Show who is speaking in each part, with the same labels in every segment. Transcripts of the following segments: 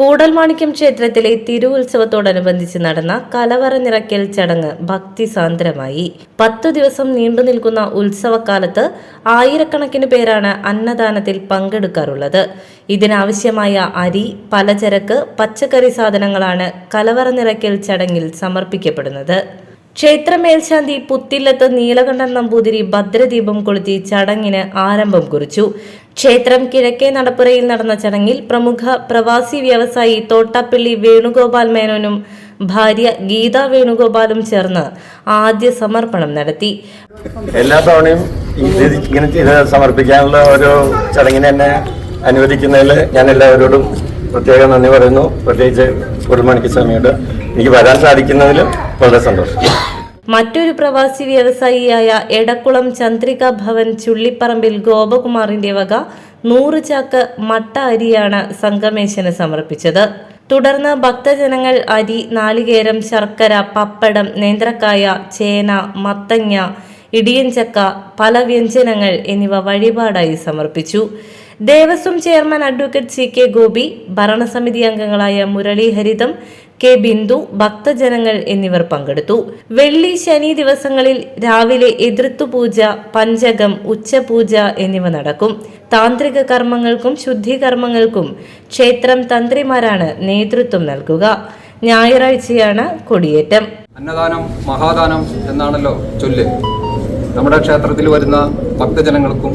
Speaker 1: കൂടൽമാണിക്യം ക്ഷേത്രത്തിലെ തിരുവുത്സവത്തോടനുബന്ധിച്ച് നടന്ന കലവറ നിറയ്ക്കൽ ചടങ്ങ് ഭക്തിസാന്ദ്രമായി. പത്തു ദിവസം നീണ്ടു നിൽക്കുന്ന ഉത്സവകാലത്ത് ആയിരക്കണക്കിന് പേരാണ് അന്നദാനത്തിൽ പങ്കെടുക്കാറുള്ളത്. ഇതിനാവശ്യമായ അരി പലചരക്ക് പച്ചക്കറി സാധനങ്ങളാണ് കലവറ നിറയ്ക്കൽ ചടങ്ങിൽ സമർപ്പിക്കപ്പെടുന്നത്. ക്ഷേത്ര മേൽശാന്തി പുത്തില്ലത്ത് നീലകണ്ഠൻ നമ്പൂതിരി ഭദ്രദീപം കൊളുത്തി ചടങ്ങിന് ആരംഭം കുറിച്ചു. ക്ഷേത്രം കിഴക്കേ നടപ്പുറയിൽ നടന്ന ചടങ്ങിൽ പ്രമുഖ പ്രവാസി വ്യവസായി തോട്ടാപ്പള്ളി വേണുഗോപാൽ മേനോനും ഭാര്യ ഗീത വേണുഗോപാലും ചേർന്ന് ആദ്യ സമർപ്പണം നടത്തി.
Speaker 2: എല്ലാ തവണയും ഇങ്ങനെ സമർപ്പിക്കാനുള്ള ഒരു ചടങ്ങിനെ എന്നെ അനുവദിക്കുന്നതിൽ ഞാൻ എല്ലാവരോടും പ്രത്യേകം നന്ദി പറയുന്നു. പ്രത്യേകിച്ച് കുടുംബണിക്ക് സ്വാമിയോട് എനിക്ക് വരാൻ സാധിക്കുന്നതിൽ വളരെ സന്തോഷം.
Speaker 1: മറ്റൊരു പ്രവാസി വ്യവസായിയായ എടക്കുളം ചന്ദ്രിക ഭവൻ ചുള്ളിപ്പറമ്പിൽ ഗോപകുമാറിന്റെ വക നൂറ് ചാക്ക് മട്ട അരിയാണ് സംഗമേശന് സമർപ്പിച്ചത്. തുടർന്ന് ഭക്തജനങ്ങൾ അരി നാളികേരം ശർക്കര പപ്പടം നേന്ത്രക്കായ ചേന മത്തങ്ങ ഇടിയൻചക്ക പല വ്യഞ്ജനങ്ങൾ എന്നിവ വഴിപാടായി സമർപ്പിച്ചു. Devaswom chairman advocate C K Gopi ഭരണസമിതി അംഗങ്ങളായ മുരളി ഹരിതം കെ ബിന്ദു ഭക്തജനങ്ങൾ എന്നിവർ പങ്കെടുത്തു. വെള്ളി ശനി ദിവസങ്ങളിൽ രാവിലെ എതിർത്തുപൂജ പഞ്ചകം ഉച്ചപൂജ എന്നിവ നടക്കും. താന്ത്രിക കർമ്മങ്ങൾക്കും ശുദ്ധികർമ്മങ്ങൾക്കും ക്ഷേത്രം തന്ത്രിമാരാണ് നേതൃത്വം നൽകുക. ഞായറാഴ്ചയാണ് കൊടിയേറ്റം.
Speaker 3: അന്നദാനം മഹാദാനം എന്നാണല്ലോ ചൊല്ല്. നമ്മുടെ ക്ഷേത്രത്തിൽ വരുന്ന ഭക്തജനങ്ങൾക്കും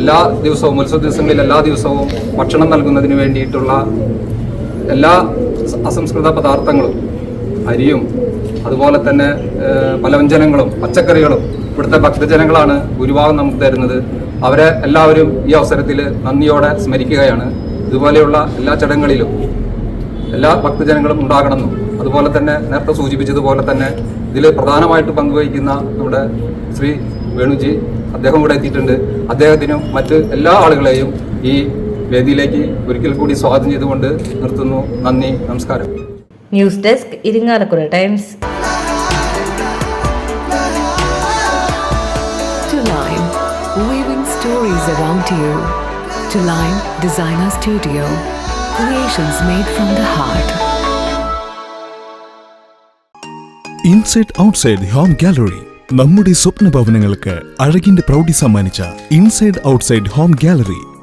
Speaker 3: എല്ലാ ദിവസവും ഉത്സവ ദിവസങ്ങളിൽ എല്ലാ ദിവസവും ഭക്ഷണം നൽകുന്നതിന് വേണ്ടിയിട്ടുള്ള എല്ലാ അസംസ്കൃത പദാർത്ഥങ്ങളും അരിയും അതുപോലെ തന്നെ പലവ്യഞ്ജനങ്ങളും പച്ചക്കറികളും ഇവിടുത്തെ ഭക്തജനങ്ങളാണ് ഭൂരിഭാഗം നമുക്ക് തരുന്നത്. അവരെ എല്ലാവരും ഈ അവസരത്തിൽ നന്ദിയോടെ സ്മരിക്കുകയാണ്. ഇതുപോലെയുള്ള എല്ലാ ചടങ്ങുകളിലും എല്ലാ ഭക്തജനങ്ങളും ഉണ്ടാകണമെന്നും അതുപോലെ തന്നെ നേരത്തെ സൂചിപ്പിച്ചതുപോലെ തന്നെ ഇതിൽ പ്രധാനമായിട്ട് പങ്കുവഹിക്കുന്ന നമ്മുടെ ശ്രീ വേണുജി അദ്ദേഹം കൂടെ എത്തിയിട്ടുണ്ട്. അദ്ദേഹത്തിനും മറ്റ് എല്ലാ ആളുകളെയും ഈ വേദിയിലേക്ക് ഒരിക്കൽ കൂടി സ്വാഗതം ചെയ്തുകൊണ്ട് നിർത്തുന്നു. നന്ദി നമസ്കാരം.
Speaker 1: News desk Irinjalakuda times.
Speaker 4: To Line, weaving stories around you. To Line Designer Studio, creations made from the heart.
Speaker 5: Inside outside home gallery നമ്മുടെ സ്വപ്ന ഭവനങ്ങൾക്ക് അഴകിന്റെ പ്രൗഢി സമ്മാനിച്ച ഇൻസൈഡ് ഔട്ട്സൈഡ് ഹോം ഗാലറി